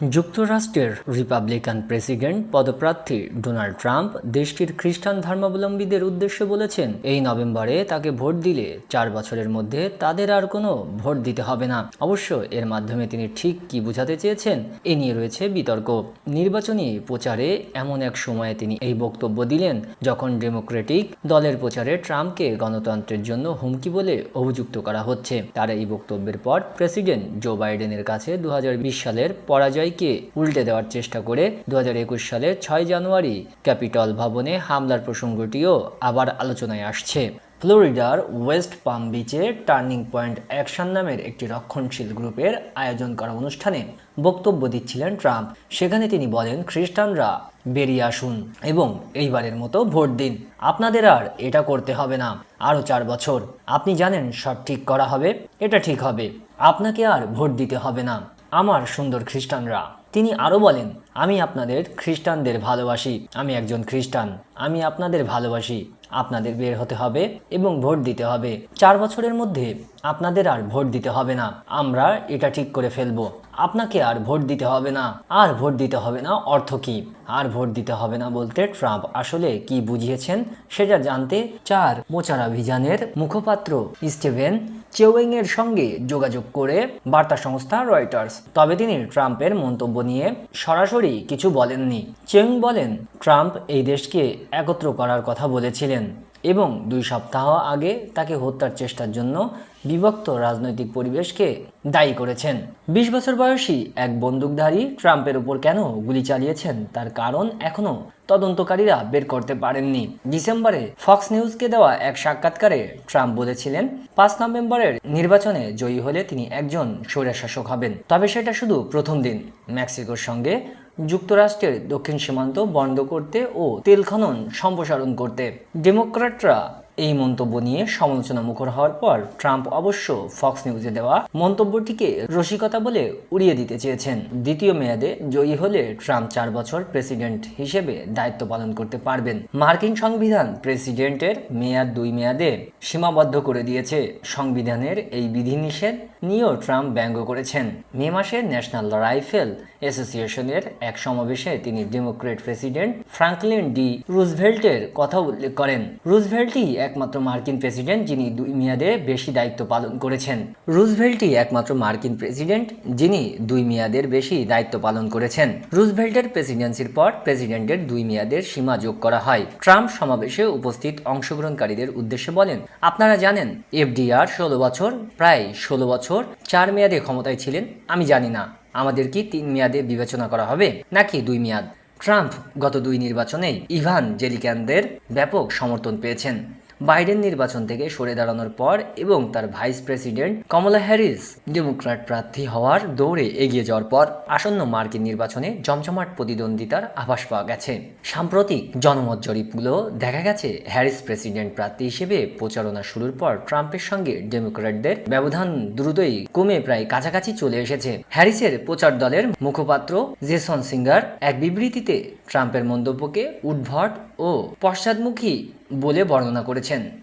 যুক্তরাষ্ট্রের Republican president পদপ্রার্থী Donald Trump দেশটির খ্রিস্টান ধর্মাবলম্বীদের উদ্দেশ্যে বলেছেন, এই নভেম্বরে তাকে ভোট দিলে চার বছরের মধ্যে তাদের আর কোনো ভোট দিতে হবে না। অবশ্য এর মাধ্যমে তিনি ঠিক কি বোঝাতে চেয়েছেন এ নিয়ে রয়েছে বিতর্ক। নির্বাচনী প্রচারে এমন এক সময়ে তিনি এই বক্তব্য দিলেন, যখন ডেমোক্রেটিক দলের প্রচারে ট্রাম্পকে গণতন্ত্রের জন্য হুমকি বলে অভিযুক্ত করা হচ্ছে। তার এই বক্তব্যের পর প্রেসিডেন্ট জো বাইডেনের কাছে দু হাজার বিশ সালের পরাজয়কে উল্টে দেওয়ার চেষ্টা করে দু সালের ছয় জানুয়ারি ক্যাপিটল ভবনে হামলার প্রসঙ্গটিও আবার আলোচনায় আসছে। ফ্লোরিডার ওয়েস্ট পাম বিচে টার্নিং পয়েন্ট অ্যাকশন নামের একটি রক্ষণশীল গ্রুপের আয়োজন করা অনুষ্ঠানে বক্তব্য দিচ্ছিলেন ট্রাম্প। সেখানে তিনি বলেন, খ্রিস্টানরা বেরিয়ে আসুন এবং এইবারের মতো ভোট দিন। আপনাদের আর এটা করতে হবে না। আরও চার বছর। আপনি জানেন সব ঠিক করা হবে। এটা ঠিক হবে। আপনাকে আর ভোট দিতে হবে না। আমার সুন্দর খ্রিস্টানরা। তিনি আরও বলেন, আমি আপনাদের খ্রিস্টানদের ভালোবাসি। আমি একজন খ্রিস্টান। আমি আপনাদের ভালোবাসি। আপনাদের বের হতে হবে এবং ভোট দিতে হবে। চার বছরের মধ্যে আপনাদের আর ভোট দিতে হবে না। আমরা এটা ঠিক করে ফেলব। আপনাকে আর ভোট দিতে হবে না। আর ভোট দিতে হবে না অর্থ কি? আর ভোট দিতে হবে না বলতে ট্রাম্প আসলে কি বুঝিয়েছেন সেটা জানতে চার মোচারাভিযানের মুখপাত্র স্টিভেন চেওয়েং এর সঙ্গে যোগাযোগ করে বার্তা সংস্থা রয়টার্স। তবে তিনি ট্রাম্পের মন্তব্য নিয়ে সরাসরি কিছু বলেননি। চেওয়েং বলেন, ট্রাম্প এই দেশকে একত্র করার কথা বলেছিলেন। এবং দুই সপ্তাহ আগে তাকে হত্যার চেষ্টার জন্য বিভক্ত রাজনৈতিক পরিবেশকে দায়ী করেছেন। বিশ বছর বয়সী এক বন্দুকধারী ট্রাম্পের উপর কেন গুলি চালিয়েছেন তার কারণ এখনও তদন্তকারীরা বের করতে পারেননি। ডিসেম্বরে ফক্স নিউজকে দেওয়া এক সাক্ষাৎকারে ট্রাম্প বলেছিলেন, পাঁচ নভেম্বরের নির্বাচনে জয়ী হলে তিনি একজন স্বৈরাশাসক হবেন। তবে সেটা শুধু প্রথম দিন। মেক্সিকোর সঙ্গে যুক্তরাষ্ট্রের দক্ষিণ সীমান্ত বন্ধ করতে ও তেল খনন সম্প্রসারণ করতে। ডেমোক্র্যাটরা এই মন্তব্য নিয়ে সমালোচনা মুখর হওয়ার পর ট্রাম্প অবশ্য ফক্স নিউজে দেওয়া মন্তব্যটিকে রসিকতা বলে উড়িয়ে দিতে চেয়েছেন। দ্বিতীয় মেয়াদে জয়ী হলে ট্রাম্প চার বছর প্রেসিডেন্ট হিসেবে দায়িত্ব পালন করতে পারবেন। মার্কিন সংবিধান প্রেসিডেন্টের মেয়াদ দুই মেয়াদে সীমাবদ্ধ করে দিয়েছে। সংবিধানের এই বিধিনিষেধ নিয়েও ট্রাম্প ব্যঙ্গ করেছেন। মে মাসে ন্যাশনাল রাইফেল অ্যাসোসিয়েশনের এক সমাবেশে তিনি ডেমোক্রেট প্রেসিডেন্ট ফ্রাঙ্কলিন ডি রুজভেল্টের কথা উল্লেখ করেন। রুজভেল্টই একমাত্র মার্কিন প্রেসিডেন্ট যিনি দুই মেয়াদে বেশি দায়িত্ব পালন করেছেন। রুজভেল্টই একমাত্র মার্কিন প্রেসিডেন্ট যিনি দুই মেয়াদের বেশি দায়িত্ব পালন করেছেন। রুজভেল্টের প্রেসিডেন্সির পর প্রেসিডেন্টের দুই মেয়াদের সীমা যোগ করা হয়। ট্রাম্প সমাবেশে উপস্থিত অংশগ্রহণকারীদের উদ্দেশ্যে বলেন, আপনারা জানেন, এফডিআর ষোলো বছর, প্রায় ষোলো বছর চার মেয়াদে ক্ষমতায় ছিলেন। আমি জানি না, আমাদের কি তিন মেয়াদে বিবেচনা করা হবে নাকি দুই মেয়াদ? ট্রাম্প গত দুই নির্বাচনেই ইভান জেলিক্যানদের ব্যাপক সমর্থন পেয়েছেন। বাইডেন নির্বাচন থেকে সরে দাঁড়ানোর পর এবং তার vice president Kamala Harris Democrat প্রার্থী হওয়ার দৌড়ে এগিয়ে যাওয়ার পর আসন্ন মার্কিন নির্বাচনে জমজমাট প্রতিদ্বন্দ্বিতার আভাস পাওয়া গেছে। সাম্প্রতিক জনমত জরিপগুলো দেখা গেছে, হ্যারিস প্রেসিডেন্ট প্রার্থী হিসেবে প্রচারণা শুরুর পর ট্রাম্পের সঙ্গে ডেমোক্র্যাটদের ব্যবধান দ্রুতই কমে প্রায় কাছাকাছি চলে এসেছে। হ্যারিসের প্রচার দলের মুখপাত্র জেসন সিঙ্গার এক বিবৃতিতে ট্রাম্পের মন্তব্যকে উদ্ভট ও পশ্চাদমুখী বলে বর্ণনা করেছেন।